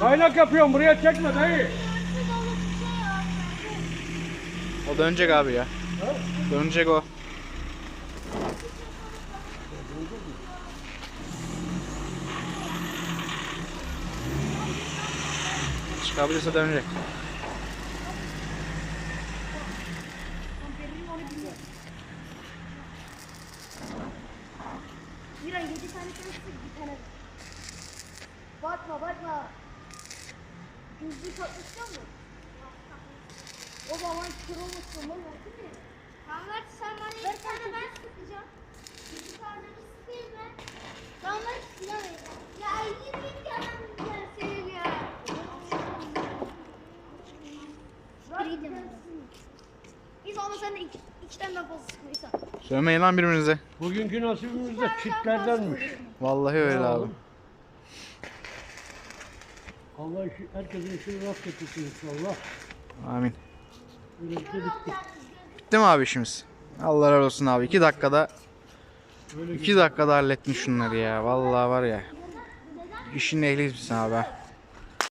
Kaynak yapıyorum buraya çekme dayı. O dönecek abi ya. Dönecek o. Çıkabilirse dönecek. Miran 7 tane çalıştık bir tane. Bakma bakma. Düzlüğü tatlıktan mı? O zaman kırılmışsın lan. Tamam sen bana bir tane ben sıkacağım. Bir tane bir sıkayım ben. Ben sıkamayacağım. Ya yürü git ya ben ya senin ya. Biz ama sen de iki, iki tane daha fazla sıkmaysan. Sövmeyin lan birbirinize. Bugünkü nasibimiz de çitlerdenmiş. Vallahi öyle abi. Allah işi, herkesin işini rast getirsin inşallah. Amin. Böyle bir şey bitti. Bitti mi abi işimiz? Allah razı olsun abi. 2 dakikada Böyle 2 dakikada hallettin şunları ya. Vallahi var ya. İşin ehliyiz misin abi?